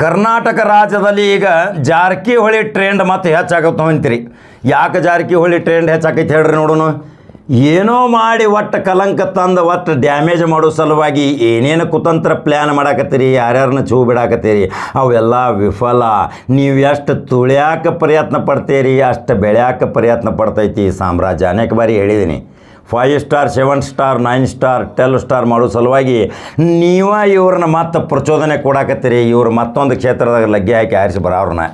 ಕರ್ನಾಟಕ ರಾಜ್ಯದಲ್ಲಿ ಈಗ ಜಾರಕಿಹೊಳಿ ಟ್ರೆಂಡ್ ಮತ್ತೆ ಹೆಚ್ಚಾಗತ್ತೆ ಅಂತೀರಿ. ಯಾಕೆ ಜಾರಕಿಹೊಳಿ ಟ್ರೆಂಡ್ ಹೆಚ್ಚಾಕೈತೆ ಹೇಳ್ರಿ ನೋಡೋಣ ಏನೋ ಮಾಡಿ ಒಟ್ಟು ಕಲಂಕ ತಂದು ಒಟ್ಟು ಡ್ಯಾಮೇಜ್ ಮಾಡೋ ಸಲುವಾಗಿ ಏನೇನು ಕುತಂತ್ರ ಪ್ಲ್ಯಾನ್ ಮಾಡಾಕತ್ತೀರಿ, ಯಾರ್ಯಾರನ್ನ ಚೂ ಬಿಡಾಕತ್ತೀರಿ, ಅವೆಲ್ಲ ವಿಫಲ. ನೀವು ಎಷ್ಟು ತುಳಿಯಾಕ ಪ್ರಯತ್ನ ಪಡ್ತೀರಿ, ಅಷ್ಟು ಬೆಳ್ಯಾಕ ಪ್ರಯತ್ನ ಪಡ್ತೈತಿ ಸಾಮ್ರಾಜ್ಯ. ಅನೇಕ ಬಾರಿ ಹೇಳಿದ್ದೀನಿ five star seven star nine star ten star ಮಾಡೋ ಸಲುವಾಗಿ ನೀವ ಇವ್ರನ್ನ ಮತ್ತೆ ಪ್ರಚೋದನೆ ಕೊಡಾಕತ್ತೀರಿ, ಇವರು ಮತ್ತೊಂದು ಕ್ಷೇತ್ರದಾಗ ಲಗ್ಗೆ ಹಾಕಿ ಆರಿಸಿ ಬರೋವ್ರನ್ನ.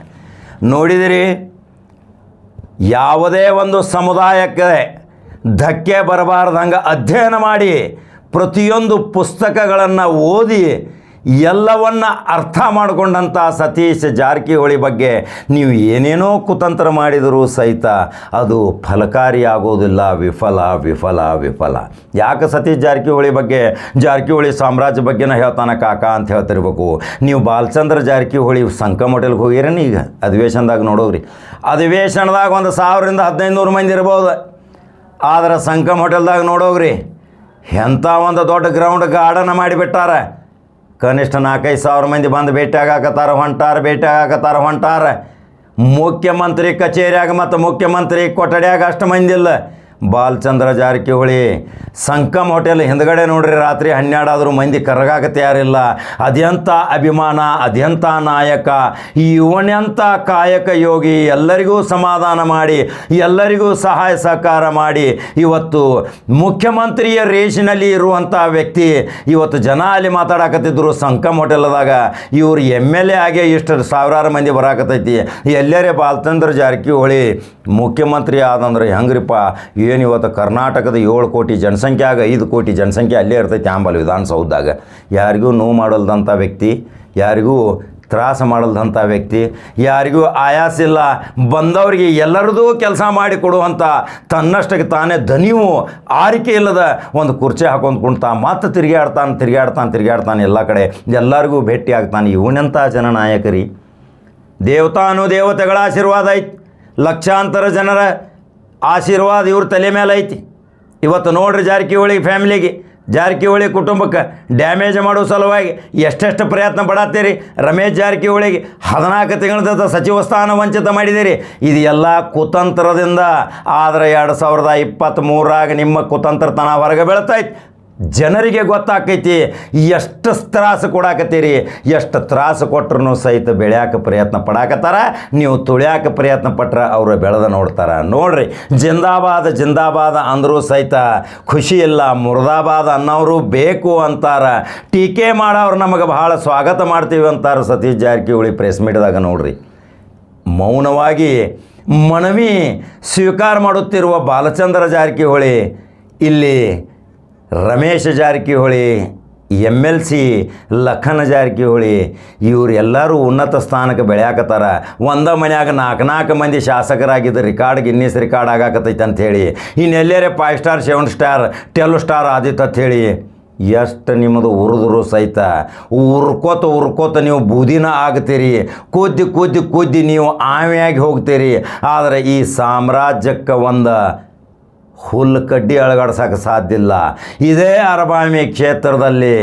ನೋಡಿದಿರಿ, ಯಾವುದೇ ಒಂದು ಸಮುದಾಯಕ್ಕೆ ಧಕ್ಕೆ ಬರಬಾರ್ದಂಗೆ ಅಧ್ಯಯನ ಮಾಡಿ ಪ್ರತಿಯೊಂದು ಪುಸ್ತಕಗಳನ್ನು ಓದಿ ಎಲ್ಲವನ್ನ ಅರ್ಥ ಮಾಡಿಕೊಂಡಂಥ ಸತೀಶ್ ಜಾರಕಿಹೊಳಿ ಬಗ್ಗೆ ನೀವು ಏನೇನೋ ಕುತಂತ್ರ ಮಾಡಿದರೂ ಸಹಿತ ಅದು ಫಲಕಾರಿಯಾಗೋದಿಲ್ಲ. ವಿಫಲ ವಿಫಲ ವಿಫಲ. ಯಾಕೆ ಸತೀಶ್ ಜಾರಕಿಹೊಳಿ ಬಗ್ಗೆ, ಜಾರಕಿಹೊಳಿ ಸಾಮ್ರಾಜ್ಯ ಬಗ್ಗೆನ ಹೇಳ್ತಾನೆ ಕಾಕ ಅಂತ ಹೇಳ್ತಿರ್ಬೇಕು. ನೀವು ಬಾಲಚಂದ್ರ ಜಾರಕಿಹೊಳಿ ಸಂಕಮ್ ಹೋಟೆಲ್ಗೆ ಹೋಗಿರೇನು ಈಗ ಅಧಿವೇಶನದಾಗ ನೋಡೋರಿ ಅಧಿವೇಶನದಾಗ ಒಂದು ಸಾವಿರದಿಂದ ಹದಿನೈದು ನೂರು ಮಂದಿ ಇರ್ಬೋದು. ಆದ್ರೆ ಸಂಕಮ್ ಹೋಟೆಲ್ದಾಗ ನೋಡೋಗ್ರಿ ಎಂಥ ಒಂದು ದೊಡ್ಡ ಗ್ರೌಂಡ್ ಗಾರ್ಡನ್ ಮಾಡಿಬಿಟ್ಟಾರ. ಕನಿಷ್ಠ ನಾಲ್ಕೈದು ಸಾವಿರ ಮಂದಿ ಬಂದು ಭೇಟಿ ಹೊಂಟಾರ ಭೇಟಿ ಹೊಂಟಾರ. ಮುಖ್ಯಮಂತ್ರಿ ಕಚೇರಿಯಾಗ ಮತ್ತು ಮುಖ್ಯಮಂತ್ರಿ ಕೊಠಡಿಯಾಗ ಅಷ್ಟು ಮಂದಿ ಇಲ್ಲ. ಬಾಲಚಂದ್ರ ಜಾರಕಿಹೊಳಿ ಸಂಕಮ್ ಹೋಟೆಲ್ ಹಿಂದ್ಗಡೆ ನೋಡ್ರಿ, ರಾತ್ರಿ ಹನ್ನೆರಡಾದರೂ ಮಂದಿ ಕರಗಾಕ ತಯಾರಿಲ್ಲ. ಅದೆಂಥ ಅಭಿಮಾನ ಅದೆಂಥ ನಾಯಕ ಇವನೆಂಥ ಕಾಯಕ ಯೋಗಿ ಎಲ್ಲರಿಗೂ ಸಮಾಧಾನ ಮಾಡಿ, ಎಲ್ಲರಿಗೂ ಸಹಾಯ ಸಹಕಾರ ಮಾಡಿ. ಇವತ್ತು ಮುಖ್ಯಮಂತ್ರಿಯ ರೇಷಿನಲ್ಲಿ ಇರುವಂಥ ವ್ಯಕ್ತಿ, ಇವತ್ತು ಜನ ಅಲ್ಲಿ ಮಾತಾಡಕತ್ತಿದ್ರು ಸಂಕಮ್ ಹೋಟೆಲ್ದಾಗ ಇವರು ಎಂ ಎಲ್ ಎ ಆಗೇ ಇಷ್ಟು ಸಾವಿರಾರು ಮಂದಿ ಬರಾಕತ್ತೈತಿ. ಎಲ್ಲರೇ ಬಾಲಚಂದ್ರ ಜಾರಕಿಹೊಳಿ ಮುಖ್ಯಮಂತ್ರಿ ಆದಂದ್ರೆ ಹೆಂಗ್ರಿಪ್ಪ? ಏನು ಇವತ್ತು ಕರ್ನಾಟಕದ ಏಳು ಕೋಟಿ ಜನಸಂಖ್ಯಾಗ ಐದು ಕೋಟಿ ಜನಸಂಖ್ಯೆ ಅಲ್ಲೇ ಇರ್ತೈತಿ ಆಂಬಲ್ ವಿಧಾನಸೌಧದಾಗ. ಯಾರಿಗೂ ನೋವು ಮಾಡಲ್ದಂಥ ವ್ಯಕ್ತಿ, ಯಾರಿಗೂ ತ್ರಾಸ ಮಾಡಲ್ದಂಥ ವ್ಯಕ್ತಿ, ಯಾರಿಗೂ ಆಯಾಸ ಇಲ್ಲ. ಬಂದವರಿಗೆ ಎಲ್ಲರದೂ ಕೆಲಸ ಮಾಡಿ ಕೊಡುವಂಥ ತನ್ನಷ್ಟಕ್ಕೆ ತಾನೇ ಧನಿಯು, ಆರಿಕೆ ಇಲ್ಲದ ಒಂದು ಕುರ್ಚಿ ಕುಣ್ತಾ ಮತ್ತೆ ತಿರುಗಾಡ್ತಾನೆ ತಿರುಗಾಡ್ತಾನೆ ತಿರುಗಾಡ್ತಾನೆ ಎಲ್ಲ ಕಡೆ. ಎಲ್ಲರಿಗೂ ಭೇಟಿ ಆಗ್ತಾನೆ ಇವನೆಂಥ ಜನನಾಯಕರಿ. ದೇವತಾನು ದೇವತೆಗಳ ಆಶೀರ್ವಾದ ಐತಿ. ಲಕ್ಷಾಂತರ ಜನರ ಆಶೀರ್ವಾದ ಇವ್ರ ತಲೆ ಮೇಲೆ ಐತಿ. ಇವತ್ತು ನೋಡ್ರಿ ಜಾರಕಿಹೊಳಿ ಫ್ಯಾಮಿಲಿಗೆ. ಜಾರಕಿಹೊಳಿ ಕುಟುಂಬಕ್ಕೆ ಡ್ಯಾಮೇಜ್ ಮಾಡೋ ಸಲುವಾಗಿ ಎಷ್ಟೆಷ್ಟು ಪ್ರಯತ್ನ ಪಡತ್ತೀರಿ? ರಮೇಶ್ ಜಾರಕಿಹೊಳಿಗೆ ಹದಿನಾಲ್ಕು ತಿಂಗಳದ ಸಚಿವ ಸ್ಥಾನ ವಂಚಿತ ಮಾಡಿದ್ದೀರಿ. ಇದು ಎಲ್ಲ ಕುತಂತ್ರದಿಂದ. ಆದರೆ ಎರಡು ಸಾವಿರದ ಇಪ್ಪತ್ತ್ಮೂರಾಗ ನಿಮ್ಮ ಕುತಂತ್ರತನ ಹೊರಗೆ ಬೀಳ್ತೈತಿ ಜನರಿಗೆ ಗೊತ್ತಾಕೈತಿ, ಎಷ್ಟು ತ್ರಾಸು ಕೊಡಾಕತ್ತೀರಿ, ಎಷ್ಟು ತ್ರಾಸು ಕೊಟ್ರು ಸಹಿತ ಬೆಳ್ಯಾಕ ಪ್ರಯತ್ನ ಪಡಾಕತ್ತಾರ. ನೀವು ತುಳ್ಯಾಕ ಪ್ರಯತ್ನ ಪಟ್ರೆ ಅವರು ಬೆಳೆದ ನೋಡ್ತಾರೆ. ನೋಡ್ರಿ, ಜಿಂದಾಬಾದ್ ಜಿಂದಾಬಾದ್ ಅಂದರೂ ಸಹಿತ ಖುಷಿ ಇಲ್ಲ, ಮುರ್ದಾಬಾದ್ ಅನ್ನೋರು ಬೇಕು ಅಂತಾರ. ಟೀಕೆ ಮಾಡೋರು ನಮಗೆ ಬಹಳ ಸ್ವಾಗತ ಮಾಡ್ತೀವಿ ಅಂತಾರೆ ಸತೀಶ್ ಜಾರಕಿಹೊಳಿ ಪ್ರೆಸ್ ಮೀಟ್ದಾಗ ನೋಡ್ರಿ. ಮೌನವಾಗಿ ಮನವಿ ಸ್ವೀಕಾರ ಮಾಡುತ್ತಿರುವ ಬಾಲಚಂದ್ರ ಜಾರಕಿಹೊಳಿ ಇಲ್ಲಿ Ramesh Jarkiholi M L C Lakhan Jarkiholi ಇವರೆಲ್ಲರೂ ಉನ್ನತ ಸ್ಥಾನಕ್ಕೆ ಬೆಳೆಯಾಕತ್ತಾರ. ಒಂದ ಮನ್ಯಾಗ ನಾಲ್ಕು ನಾಲ್ಕು ಮಂದಿ ಶಾಸಕರಾಗಿದ್ದು ರಿಕಾರ್ಡ್ ಗಿನ್ನಿಸ್ ರಿಕಾರ್ಡ್ ಆಗಾಕತ್ತೈತೆ ಅಂಥೇಳಿ ಇನ್ನೆಲ್ಲೇ five star seven star ten star ಆದಿತ್ತು ಅಂಥೇಳಿ ಎಷ್ಟು ನಿಮ್ಮದು ಉರಿದ್ರು ಸಹಿತ. ಉರ್ಕೋತ ಉರ್ಕೋತ ನೀವು ಬೂದಿನ ಆಗ್ತೀರಿ. ಕುದ್ದಿ ಕುದ್ದಿ ಕುದ್ದಿ ನೀವು ಆಮೆಯಾಗಿ ಹೋಗ್ತೀರಿ. ಆದರೆ ಈ ಸಾಮ್ರಾಜ್ಯಕ್ಕೆ ಒಂದು ಹುಲ್ಲು ಕಡ್ಡಿ ಅಳಗಾಡ್ಸೋಕೆ ಸಾಧ್ಯ ಇಲ್ಲ. ಇದೇ ಅರಬಾಮಿ ಕ್ಷೇತ್ರದಲ್ಲಿ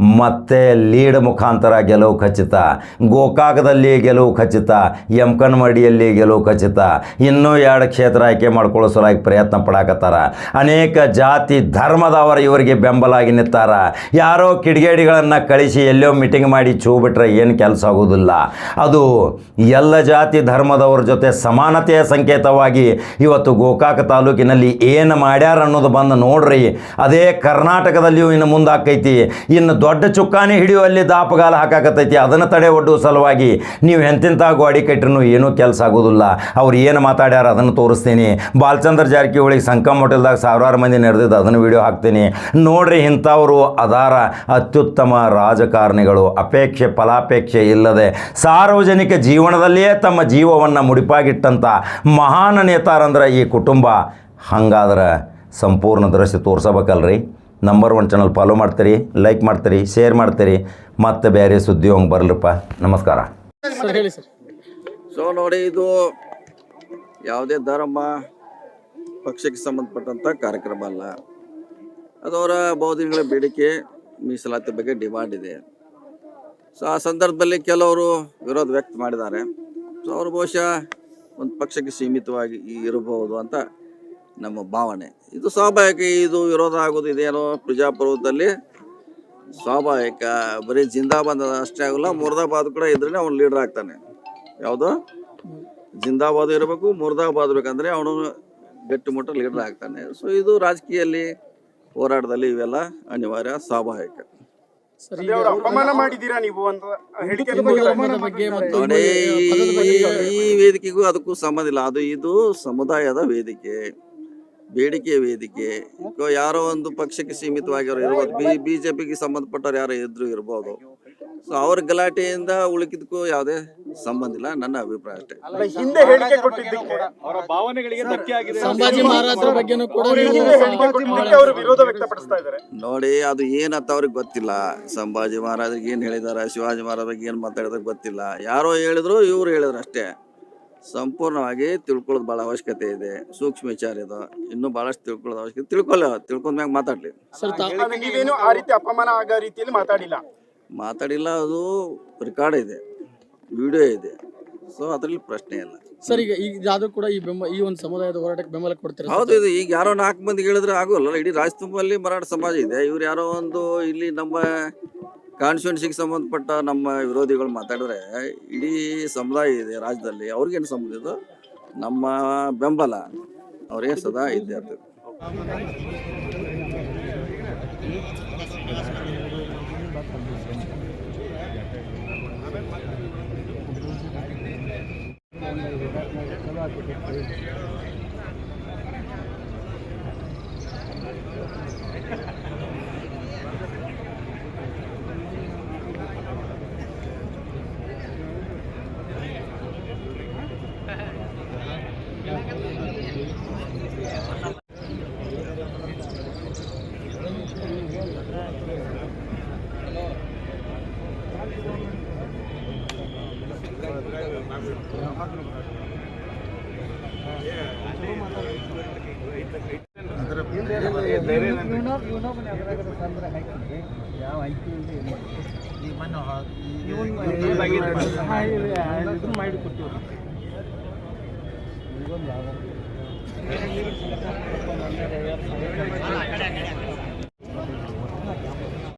ಮತ್ತೆ ಲೀಡ್ ಮುಖಾಂತರ ಗೆಲುವು ಖಚಿತ. ಗೋಕಾಕದಲ್ಲಿ ಗೆಲುವು ಖಚಿತ. ಯಮಕನ್ಮಡಿಯಲ್ಲಿ ಗೆಲುವು ಖಚಿತ. ಇನ್ನೂ ಎರಡು ಕ್ಷೇತ್ರ ಆಯ್ಕೆ ಮಾಡ್ಕೊಳ್ಳೋ ಸಲುವಾಗಿ ಪ್ರಯತ್ನ ಪಡಾಕತ್ತಾರ. ಅನೇಕ ಜಾತಿ ಧರ್ಮದವರು ಇವರಿಗೆ ಬೆಂಬಲಾಗಿ ನಿಂತಾರ. ಯಾರೋ ಕಿಡಿಗೇಡಿಗಳನ್ನು ಕಳಿಸಿ ಎಲ್ಲೋ ಮೀಟಿಂಗ್ ಮಾಡಿ ಚೂ ಬಿಟ್ರೆ ಏನು ಕೆಲಸ ಆಗೋದಿಲ್ಲ. ಅದು ಎಲ್ಲ ಜಾತಿ ಧರ್ಮದವರ ಜೊತೆ ಸಮಾನತೆಯ ಸಂಕೇತವಾಗಿ ಇವತ್ತು ಗೋಕಾಕ ತಾಲೂಕಿನಲ್ಲಿ ಏನು ಮಾಡ್ಯಾರ ಅನ್ನೋದು ಬಂದು ನೋಡ್ರಿ. ಅದೇ ಕರ್ನಾಟಕದಲ್ಲಿಯೂ ಇನ್ನು ಮುಂದಾಕೈತಿ. ಇನ್ನು ದೊಡ್ಡ ಚುಕ್ಕಾಣಿ ಹಿಡಿಯುವಲ್ಲಿ ದಾಪಗಾಲ ಹಾಕಾಕತ್ತೈತಿ. ಅದನ್ನು ತಡೆ ಒಡ್ಡುವ ಸಲುವಾಗಿ ನೀವು ಎಂತೆಂಥ ಗೋಡಿ ಕಟ್ರೂ ಏನೂ ಕೆಲಸ ಆಗೋದಿಲ್ಲ. ಅವ್ರು ಏನು ಮಾತಾಡ್ಯಾರ ಅದನ್ನು ತೋರಿಸ್ತೀನಿ. ಬಾಲಚಂದ್ರ ಜಾರಕಿಹೊಳಿಗೆ ಸಂಕಮ್ ಹೋಟೆಲ್ದಾಗ ಸಾವಿರಾರು ಮಂದಿ ನಡೆದಿದ್ದು ಅದನ್ನು ವಿಡಿಯೋ ಹಾಕ್ತೀನಿ. ನೋಡ್ರಿ ಇಂಥವರು ಅದಾರ. ಅತ್ಯುತ್ತಮ ರಾಜಕಾರಣಿಗಳು. ಅಪೇಕ್ಷೆ ಫಲಾಪೇಕ್ಷೆ ಇಲ್ಲದೆ ಸಾರ್ವಜನಿಕ ಜೀವನದಲ್ಲಿಯೇ ತಮ್ಮ ಜೀವವನ್ನು ಮುಡಿಪಾಗಿಟ್ಟಂಥ ಮಹಾನ್ ನೇತಾರಂದ್ರೆ ಈ ಕುಟುಂಬ. ಹಂಗಾದ್ರೆ ಸಂಪೂರ್ಣ ದೃಶ್ಯ ತೋರ್ಸಬೇಕಲ್ರಿ? ನಂಬರ್ ಒನ್ ಚಾನಲ್ ಫಾಲೋ ಮಾಡ್ತೀರಿ ಲೈಕ್ ಮಾಡ್ತೀರಿ ಶೇರ್ ಮಾಡ್ತೀರಿ. ಮತ್ತೆ ಬೇರೆ ಸುದ್ದಿ ಹಂಗೆ ಬರಲಪ್ಪ. ನಮಸ್ಕಾರ. ಸೊ ನೋಡಿ ಇದು ಯಾವುದೇ ಧರ್ಮ ಪಕ್ಷಕ್ಕೆ ಸಂಬಂಧಪಟ್ಟಂಥ ಕಾರ್ಯಕ್ರಮ ಅಲ್ಲ. ಅದವರ ಅವರ ಬಹುದಿನಗಳ ಬೇಡಿಕೆ ಮೀಸಲಾತಿ ಬಗ್ಗೆ ಡಿಮಾಂಡ್ ಇದೆ. ಸೊ ಆ ಸಂದರ್ಭದಲ್ಲಿ ಕೆಲವರು ವಿರೋಧ ವ್ಯಕ್ತ ಮಾಡಿದ್ದಾರೆ. ಸೊ ಅವರು ಬಹುಶಃ ಒಂದು ಪಕ್ಷಕ್ಕೆ ಸೀಮಿತವಾಗಿ ಇರಬಹುದು ಅಂತ ನಮ್ಮ ಭಾವನೆ. ಇದು ಸ್ವಾಭಾವಿಕ ಇದು ವಿರೋಧ ಆಗೋದು ಇದೇನೋ ಪ್ರಜಾಪ್ರಭುತ್ವದಲ್ಲಿ. ಸ್ವಾಭಾವಿಕ. ಬರೀ ಜಿಂದಾಬಾದ್ ಅಷ್ಟೇ ಆಗಲ್ಲ ಮುರ್ದಾಬಾದ್ ಕೂಡ ಇದ್ರೆ ಅವನು ಲೀಡರ್ ಆಗ್ತಾನೆ. ಯಾವುದು? ಜಿಂದಾಬಾದ್ ಇರಬೇಕು ಮುರ್ದಾಬಾದ್ ಬೇಕಂದ್ರೆ ಅವನು ಗಟ್ಟಿಮುಟ್ಟ ಲೀಡರ್ ಆಗ್ತಾನೆ. ಸೊ ಇದು ರಾಜಕೀಯಲ್ಲಿ ಹೋರಾಟದಲ್ಲಿ ಇವೆಲ್ಲ ಅನಿವಾರ್ಯ ಸ್ವಾಭಾವಿಕ. ಈ ವೇದಿಕೆಗೂ ಅದಕ್ಕೂ ಸಂಬಂಧ ಇಲ್ಲ. ಅದು ಇದು ಸಮುದಾಯದ ವೇದಿಕೆ. ಬೇಡಿಕೆ ವೇದಿಕೆ. ಈಗ ಯಾರೋ ಒಂದು ಪಕ್ಷಕ್ಕೆ ಸೀಮಿತವಾಗಿರೋ ಇರ್ಬೋದು. ಬಿ ಪಿಗೆ ಸಂಬಂಧಪಟ್ಟವ್ರು ಯಾರೋ ಇದ್ರು ಇರ್ಬೋದು. ಸೊ ಅವ್ರ ಗಲಾಟೆಯಿಂದ ಉಳಿಕಿದಕ್ಕೂ ಯಾವುದೇ ಸಂಬಂಧ ಇಲ್ಲ ನನ್ನ ಅಭಿಪ್ರಾಯ ಅಷ್ಟೇ. ಹಿಂದೆ ಹೇಳಿಕೆ ಕೊಟ್ಟಿದ್ದಕ್ಕೆ ಅವರ ಭಾವನೆಗಳಿಗೆ ಧಕ್ಕೆ ಆಗಿದೆ. ಸಂಭಾಜಿ ಮಹಾರಾಜರ ಬಗ್ಗೆನೂ ಕೂಡ ಅವರು ವಿರೋಧ ವ್ಯಕ್ತಪಡಿಸ್ತಾ ಇದ್ದಾರೆ. ನೋಡಿ ಅದು ಏನಂತ ಅವ್ರಿಗೆ ಗೊತ್ತಿಲ್ಲ. ಸಂಭಾಜಿ ಮಹಾರಾಜರಿಗೆ ಏನು ಹೇಳಿದಾರ ಶಿವಾಜಿ ಮಹಾರಾಜ ಬಗ್ಗೆ ಏನು ಮಾತಾಡಿದ್ರೆ ಗೊತ್ತಿಲ್ಲ. ಯಾರೋ ಹೇಳಿದ್ರು ಇವ್ರು ಹೇಳಿದ್ರು ಅಷ್ಟೇ. ಸಂಪೂರ್ಣವಾಗಿ ತಿಳ್ಕೊಳ್ಳೋದು ಭಾಳ ಅವಶ್ಯಕತೆ ಇದೆ ಸೂಕ್ಷ್ಮ ವಿಚಾರ ಇದು. ಇನ್ನೂ ಭಾಳಷ್ಟು ತಿಳ್ಕೊಳ್ಳೋದು ಅವಶ್ಯಕತೆ. ತಿಳ್ಕೊಳ್ಳ ತಿಳ್ಕೊಂಡ್ಮ್ಯಾಗ ಮಾತಾಡ್ಲಿ. ಸರ್ ತಾ- ಅಂದ್ರೆ ನೀವೇನು ಆ ರೀತಿ ಅಪಮಾನ ಆಗೋ ರೀತಿಯಲ್ಲಿ ಮಾತಾಡಿಲ್ಲ. ಮಾತಾಡಿಲ್ಲ ಅದು ರೆಕಾರ್ಡ್ ಇದೆ ವಿಡಿಯೋ ಇದೆ. ಸೊ ಅದರಲ್ಲಿ ಪ್ರಶ್ನೆ ಇಲ್ಲ. ಸರ್ ಈಗ ಈಗ ಯಾವ್ದು ಕೂಡ ಈ ಬೆಂಬಲ ಈ ಒಂದು ಸಮುದಾಯದ ಹೋರಾಟಕ್ಕೆ ಬೆಂಬಲ ಕೊಡ್ತಾರೆ ಹೌದು ಇದು ಈಗ ಯಾರೋ ನಾಲ್ಕು ಮಂದಿ ಹೇಳಿದ್ರೆ ಆಗೋಲ್ಲ. ಇಡೀ ರಾಜ್ಯ ತುಂಬಲ್ಲಿ ಮರಾಠ ಸಮಾಜ ಇದೆ. ಇವ್ರು ಯಾರೋ ಒಂದು ಇಲ್ಲಿ ನಮ್ಮ ಕಾನ್ಸ್ಟಿಟ್ಯೂನ್ಸಿಗೆ ಸಂಬಂಧಪಟ್ಟ ನಮ್ಮ ವಿರೋಧಿಗಳು ಮಾತಾಡಿದ್ರೆ ಇಡೀ ಸಮುದಾಯ ಇದೆ ರಾಜ್ಯದಲ್ಲಿ. ಅವ್ರಿಗೇನು ಸಂಬಂಧ ಇದು? ನಮ್ಮ ಬೆಂಬಲ. ಅವರಿಗೆ ಸದಾ ಇದ್ದೇ ಇರ್ತದೆ ಯಾವ ಐಕ್ಯೂ ಮಾಡಿಕೊಟ್ಟಿವಿ ಹನ್ನೆರಡು ಐವತ್ತು